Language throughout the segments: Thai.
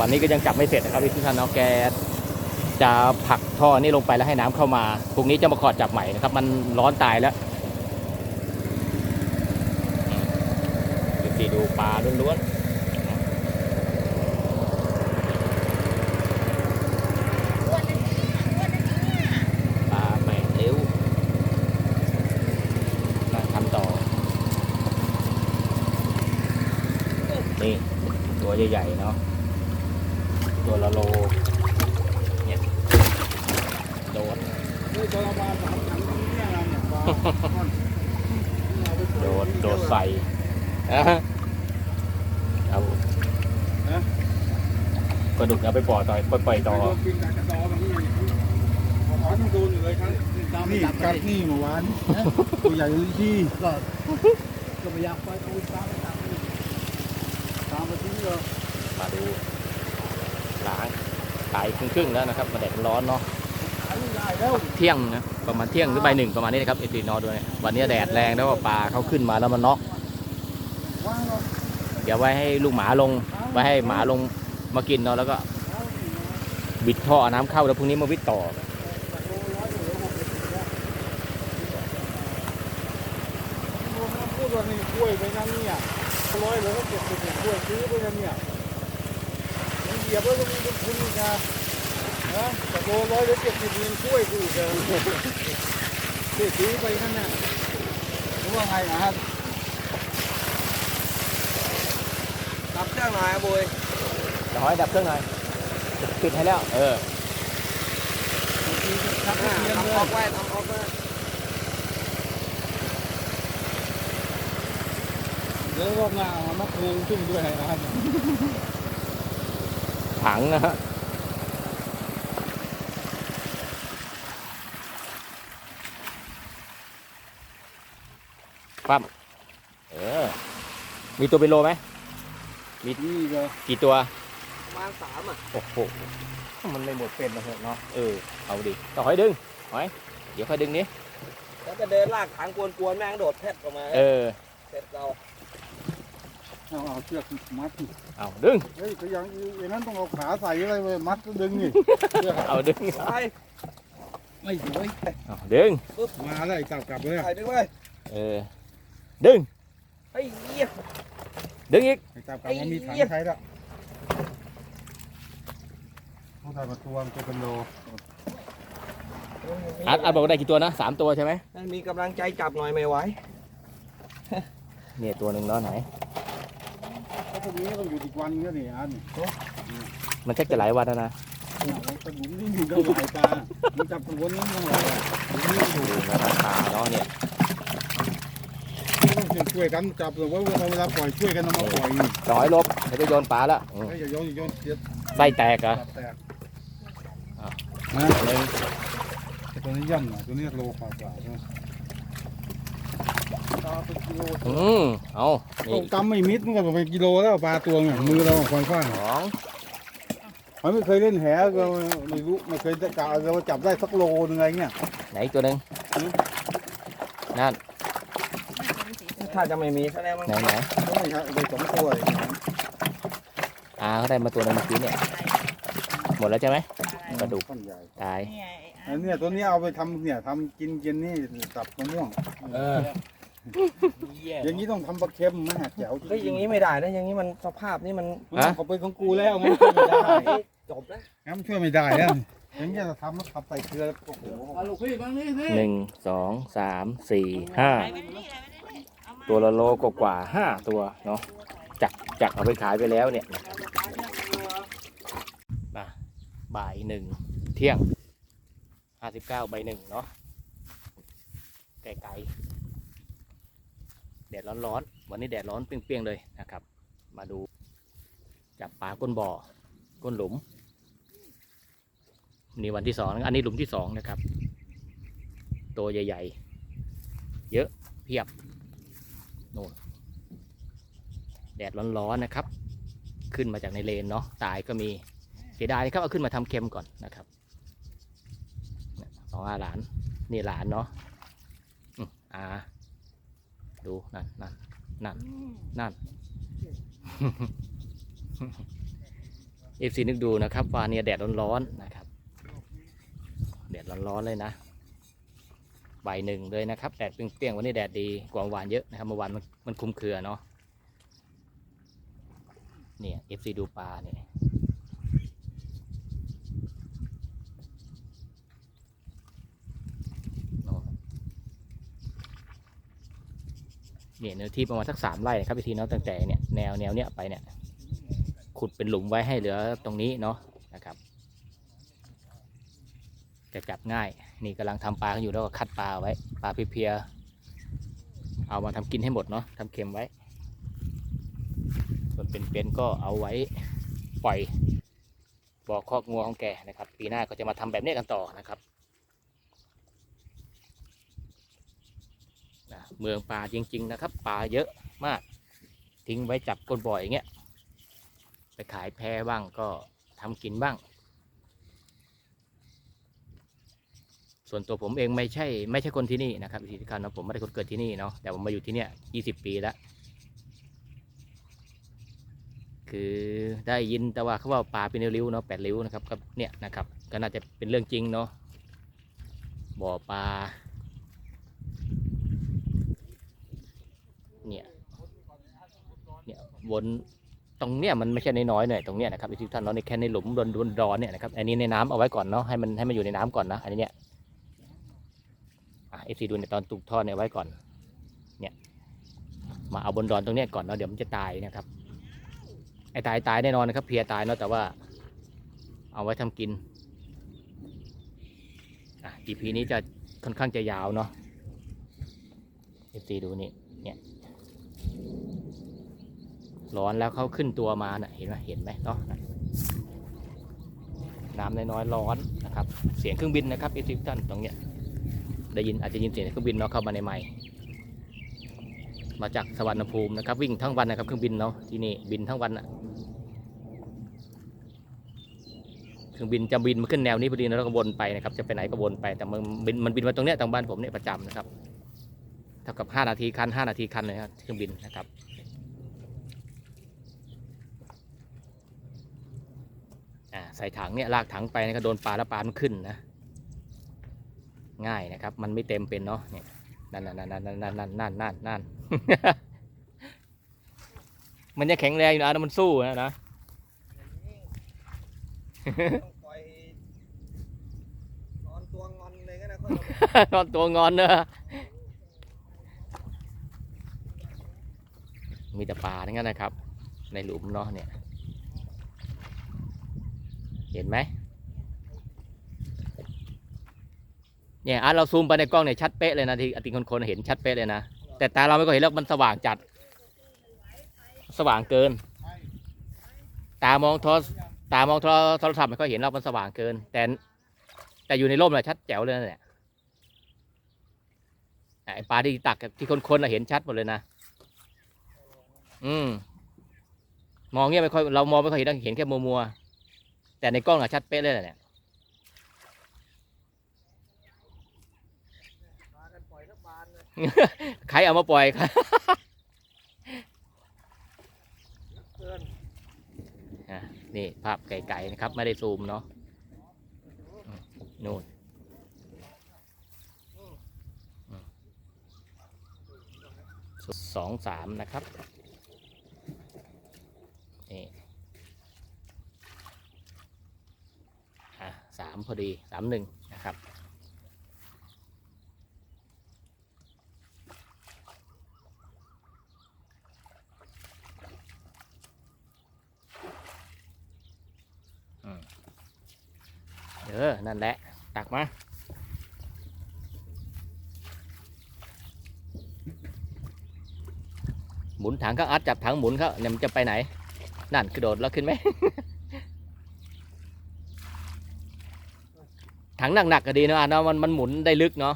วันนี้ก็ยังจับไม่เสร็จนะครับพี่ท่านเนาะแกจะผักท่อนี่ลงไปแล้วให้น้ำเข้ามาพรุ่งนี้จะมาขอดจับใหม่นะครับ มันร้อนตายแล้วเดี๋ยวสิดูปลาล้วนๆปลาแปดเลี้ยวมาทำต่อนี่ตัวใหญ่ ๆ เนาะ ตัวละโลเนี่ยโดนนี่ตัวละบาทสามถังตรงนี้อะไรเนี่ยปลาโดดโดดใส่อะเอาฮะดุกเอาไปปล่อยต่อยปล่อยต่อไปโดนกินกับกระดอมันนี่ขอต้อยนี่กัดนี่เมื่อวานตัวใหญ่เลยที่ก็ก็พยายามไปเอาตามไปตามนี่ตามไปที่เลยมาดู ล้างตายครึ่งๆแล้วนะครับมาแดดร้อนเนาะขายไม่ได้แล้วเที่ยงนะประมาณเที่ยงหรือบ่ายหนึ่งประมาณนี้นะครับเอตีนอด้วยวันนี้แดดแรงแล้วก็ปลาเขาขึ้นมาแล้วมันน็อกว่างแล้วเดี๋ยวไว้ให้ลูกหมาลงไว้ให้หมาลงมากินเนาะแล้วก็บิดท่อน้ำเข้าแล้วพรุ่งนี้มาวิทย์ต่อพูดว่านี่กล้วยไปนั่นเนี่ยร้อยเลยก็เก็บไปเก็บกล้วยซื้อไปนั่นเนี่ยมันเห ยียบแล้วก็มีต้นทุนอีกนะนะแต่โลร้อยเลยเก็บสิบเงินกล้วยกูอีกเลยที่ซื้อไปนั่นน่ะรู้ว่าไงนะครับดับเครื่องหน่อยอะบุยเดี๋ยวให้ดับเครื่องหน่อยปิดให้แล้ว เออชักอ่าเทียนทำเลออยกไว้ทำออกไว้เดี๋ยวรอบหน้าเอามามัดงูขึ้นด้วยนะครับ ถังนะฮะปั๊มเออ มีตัวเป็นโลไหมนี่ก็กี่ตัว ประมาณสามอะ โอ้โห มันไม่หมดเป็นนะเนาะ เออ เอาดิต่อให้ดึงหอย เดี๋ยวค่อยดึงนี้แล้วจะเดินลากถังกวนๆแม่งโดดแพทออกมา เออ เสร็จเรา เอาเอาเชือกมัดเอาดึง เฮ้ยก็ยังอย่างนั้นต้องเอาขาใส่อะไรไปมัดแล้วดึงนี่ เชือกเอาดึงไปไม่สวยเอาดึง มาแล้วไอ้กลับกลับเลยถ่ายด้วยเว้ยเออ ดึง ไอ้เหี้ย ดึงอีก ไอ้กลับกลับมันมีถังใช้แล้วต้องใส่มาตัวมันจะเป็นโลอัดอัดบอกว่าได้กี่ตัวนะสามตัวใช่ไหมให้มีกำลังใจจับหน่อยไม่ไหว เนี่ยตัวหนึ่งเนาะไหนเพราะพวกนี้ต้องอยู่อีกวันก็นี่อันมันชักจะหลายวันแล้วนะมันตะบุ๋มนี่อยู่กับหลายตามันจับตัวนี้ยังไงผมนี่อยู่ดูนะครับขาเนาะเนี่ยต้องช่วยกันจับหรือว่าเวลาปล่อยช่วยกันเอามาปล่อยนี่ต่อยลบแล้วก็โยนปลาละอืมเฮ้ยอย่าโยนอย่าโยนเสียไส้แตกเหรอะตับแตกอะนะหนึ่งแต่ตัวนี้ย่ำหน่อยตัวนี้โลกว่ากว่าใช่ไหมปลา เป็นกิโลอืมเอานี่เอากำไม่มิดมันก็เป็นกิโลแล้วปลาตัวเนี่ยมือเราควายฟ้างสองมันไม่เคยเล่นแหก็ไม่รู้ไม่เคยจะกะเราจับได้สักโลนึงอะไรเงี้ยไหนอีกตัวหนึ่งนั่นถ้าจะไม่มีแสดงว่าไหนไหนไม่ใช่ไปสองตัวเลยอ่าเขาได้มาตัวหนึงเมื่อกี้เนี่ยหมดแล้วใช่ไหมกระดูกต้นใหญ่ตายอันเนี้ยตัวนี้เอาไปทำเนี่ยทำกินกินนี่ตับมะม่วงเออ อย่างนี้ต้องทำปลาเค็มมากแจ๋วจริงๆเฮ้ยอย่างนี้ไม่ได้นะอย่างนี้มันสภาพนี่มันมันเขาเป็นของกูแล้วมันช่วยไม่ได้จบแล้วงั้นมันช่วยไม่ได้แล้วอย่างเงี้ยเราทำแล้วขับใส่เกลือโอ้โหลูกพี่บ้างนี่หนึ่งสองสามสี่ห้าตัวละโลกว่าๆห้าตัวเนาะจักจักเอาไปขายไปแล้วเนี่ยมาบ่ายหนึ่งเที่ยงห้าสิบเก้าใบหนึ่งเนาะไกลๆ แดดร้อนๆวันนี้แดดร้อนเปรี้ยงๆเลยนะครับ มาดูจับปลาก้นบ่อก้นหลุมนี่วันที่สองอันนี้หลุมที่สองนะครับ ตัวใหญ่ ๆ เยอะเพียบโน่นแดดร้อนๆนะครับ ขึ้นมาจากในเลนเนาะตายก็มีเสียดายนะครับเอาขึ้นมาทำเค็มก่อนนะครับสองอาหลานนี่หลานเนาะอืมอา ดูนั่นนั่นนั่นนั่นเอฟซีนึกดูนะครับว่าเนี่ยแดดร้อนๆนะครับ แดดร้อนๆเลยนะบ่ายหนึ่งเลยนะครับแดดเปรี้ยงๆวันนี้แดดดีกว่าเมื่อวานเยอะนะครับเมื่อวานมันมันคลุมเครือเนาะเนี่ยเอฟซีดูปลาเนี่ยโน่น เนี่ยเนื้อที่ประมาณสักสามไร่นะครับพี่ทีเนาะตั้งแต่เนี่ยแนวแนวเนี้ยไปเนี่ยขุดเป็นหลุมไว้ให้เหลือตรงนี้เนาะนะครับจะจับง่าย นี่กำลังทำปลากันอยู่แล้วก็คัดปลาไว้ ปลาเพียๆเอามาทำกินให้หมดเนาะทำเค็มไว้ ส่วนเป็นๆก็เอาไว้ปล่อยบ่อคอกงัวของแกนะครับ ปีหน้าก็จะมาทำแบบนี้กันต่อนะครับนะ เมืองปลาจริง ๆ นะครับปลาเยอะมาก ทิ้งไว้จับก้นบ่อยอย่างเงี้ยไปขายแพบ้างก็ทำกินบ้าง ส่วนตัวผมเองไม่ใช่ไม่ใช่คนที่นี่นะครับที่การนะผมไม่ได้คนเกิดที่นี่เนาะแต่ผมมาอยู่ที่เนี่ยยี่สิบปีแล้วคือได้ยินแต่ว่าเขาว่าปลาเป็นริ้วๆเนาะแปดริ้วนะครับก็เนี่ยนะครับก็น่าจะเป็นเรื่องจริงเนาะบ่อปลาเนี่ย เนี่ยบนตรงเนี้ยมันไม่ใช่น้อยๆหน่อยตรงเนี้ยนะครับทุกท่านเนาะในแค่ในหลุมดอนดอนดอนเนี่ยนะครับอันนี้ในน้ำเอาไว้ก่อนเนาะให้มันให้มันอยู่ในน้ำก่อนนะอันนี้เนี่ยอะเอซีดูในตอนตุกทอดเนี่ยไว้ก่อน เนี่ย มาเอาบนดอนตรงเนี้ยก่อนเนาะเดี๋ยวมันจะตายนะครับ ไอ้ตายตายแน่นอนนะครับ เพียตายเนาะแต่ว่า เอาไว้ทำกินอะ EP นี้จะค่อนข้างจะยาวเนาะ FT ดูนี่เนี่ย ร้อนแล้วเขาขึ้นตัวมาเน่ะเห็นไหมเห็นไหมเนาะน้ำน้อยๆร้อนนะครับ เสียงเครื่องบินนะครับทุกท่านตรงเนี้ยได้ยินอาจจะยินเสียงเครื่องบินเนาะเข้ามาในไมค์มาจากสวรรณภูมินะครับ วิ่งทั้งวันนะครับเครื่องบินเนาะที่นี่บินทั้งวันอะเครื่องบินจะบินมาขึ้นแนวนี้พอดีนะแล้วก็วนไปนะครับ จะไปไหนก็วนไปแต่มันบินมันบินมาตรงเนี้ยตรงบ้านผมเนี่ยประจำนะครับเท่ากับ 5 นาทีคัน5นาทีคันเลยครับเครื่องบินนะครับอ่า ใส่ถังเนี่ยลากถังไปนะก็โดนปลาแล้วปลามันขึ้นนะ ง่ายนะครับ มันไม่เต็มเป็นเนาะเนี่ยนั่นนั่นนั่นนั่นนั่นนั่นนั่นนั่นนั่นมันจะแข็งแรงอยู่นะแต่มันสู้นะนะนอนตัวงอนเลยก็ได้นอนตัวงอนเนอะมีแต่ปลาทั้งนั้นนะครับ ในหลุมเนาะเนี่ย เห็นไหมเนี่ยอะเราซูมไปในกล้องเนี่ยชัดเป๊ะเลยนะที่อติคนคนๆเห็นชัดเป๊ะเลยนะแต่ตาเราไม่ก็เห็นแล้วมันสว่างจัด สว่างเกิน ตามองโทรตามองโทรโทรศัพท์ไม่ค่อยเห็นเรามันสว่างเกิน แต่แต่อยู่ในร่มน่ะชัดแจ๋วเลยนะเนี่ยไอปลาที่ตักที่คนๆน่ะเห็นชัดหมดเลยนะอืมมองเงี้ยไม่ค่อยเรามองไม่ค่อยเห็นเห็นแค่มัวๆ แต่ในกล้องอะชัดเป๊ะเลยนะเนี่ยมากันปล่อยสักบานเลยใครเอามาปล่อยครับเกินอะนี่ภาพไกลๆนะครับ ไม่ได้ซูมเนาะอืมนู่นอืมสองสามนะครับนี่อะสาม พอดีสามหนึ่งนะครับ เออ นั่นแหละ ตักมาหมุนถังก็อัดจับถังหมุนเขาเนี่ยมันจะไปไหน นั่นกระโดดแล้วขึ้นไหม ถังหนักๆก็ดีเนอะอะเนาะมันมันหมุนได้ลึกเนาะ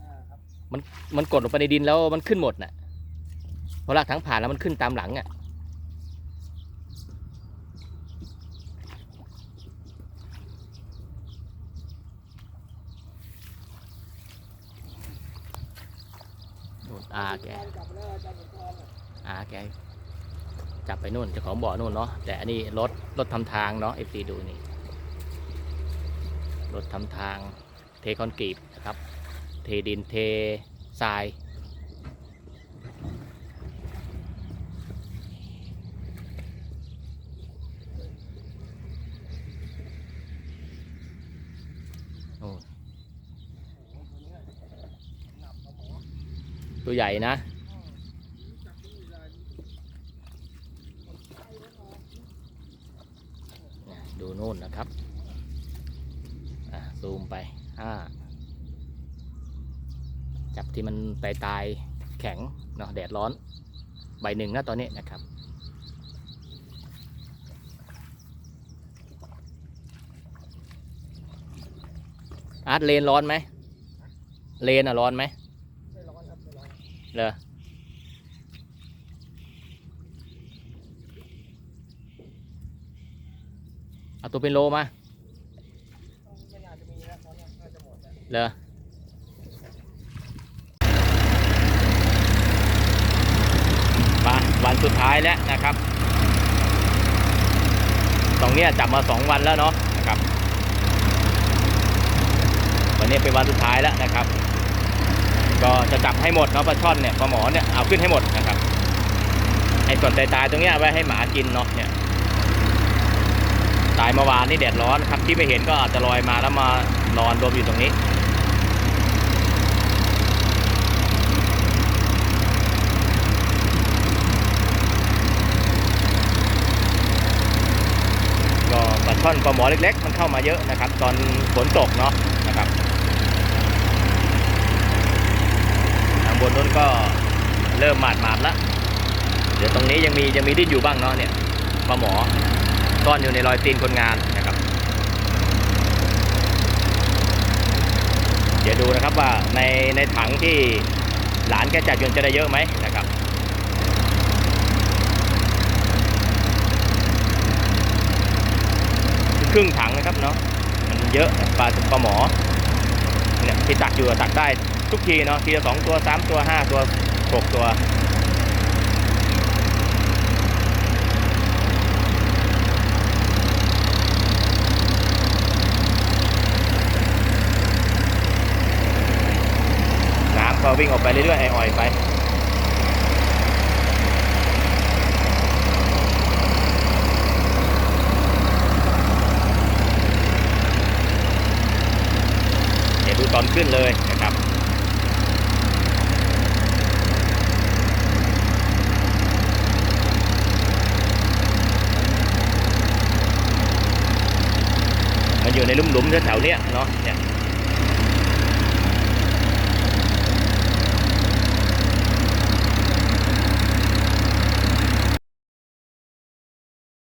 อ่าครับมันกดลงไปในดินแล้วมันขึ้นหมดน่ะพอลากถังผ่านแล้วมันขึ้นตามหลังอะนู่นอาแกจับไปแล้วอาจารย์สมพรน่ะอาแกจับไปนู่นเจ้าของบ่อนู่นเนาะแต่อันนี้รถรถทำทางเนาะเอฟซีดูนี่ รถทำทางเทคอนกรีตนะครับ เทดินเททรายโอ้ตัวใหญ่นะ ดูนู่นนะครับ อะซูมไปอ่าจับที่มัน ตายตายแข็งเนาะแดดร้อนใบหนึ่งนะตอนนี้นะครับ อาร์ตเลนร้อนไหมเลนอะร้อนไหมเหรอเอาตัวเป็นโลมาไม่น่าจะมีแล้วตอนนี้น่าจะหมดแล้ว เหรอมาวัน สุดท้ายแล้วนะครับตรงเนี้ยจับมาสองวันแล้วเนาะนะครับ วันนี้เป็นวันสุดท้ายแล้วนะครับ ก็จะจับให้หมดเนาะปลาช่อนเนี่ยปลาหมอเนี่ยเอาขึ้นให้หมดนะครับไอ้ส่วนตายๆตรงเนี้ยไว้ให้หมากินเนาะเนี่ยตายเมื่อวานนี่แดดร้อนครับที่ไม่เห็นก็อาจจะลอยมาแล้วมานอนรวมอยู่ตรงนี้ ก็ปลาช่อนปลาหมอเล็ก ๆ มันเข้ามาเยอะนะครับ ตอนฝนตกเนาะนะครับทางบนนู้นก็เริ่มหมาดหมาดๆแล้วเดี๋ยวตรงนี้ยังมียังมีดิ้นอยู่บ้างเนาะเนี่ยปลาหมอซ่อนอยู่ในรอยตีนคนงานนะครับ เดี๋ยวดูนะครับว่าในในถังที่หลานแกจัดยนต์จะได้เยอะไหมนะครับ ครึ่งถังนะครับเนาะมันเยอะปลาปลาหมอเนี่ยที่ตักอยู่ตักได้ทุกทีเนาะทีละสองตัวสามตัวห้าตัวหกตัวน้ำก็วิ่งออกไปเรื่อยๆอ่อยๆไป เดี๋ยวดู ตอนขึ้นเลยนะครับมันอยู่ในหลุมๆแถวๆเนี้ยเนาะเนี่ย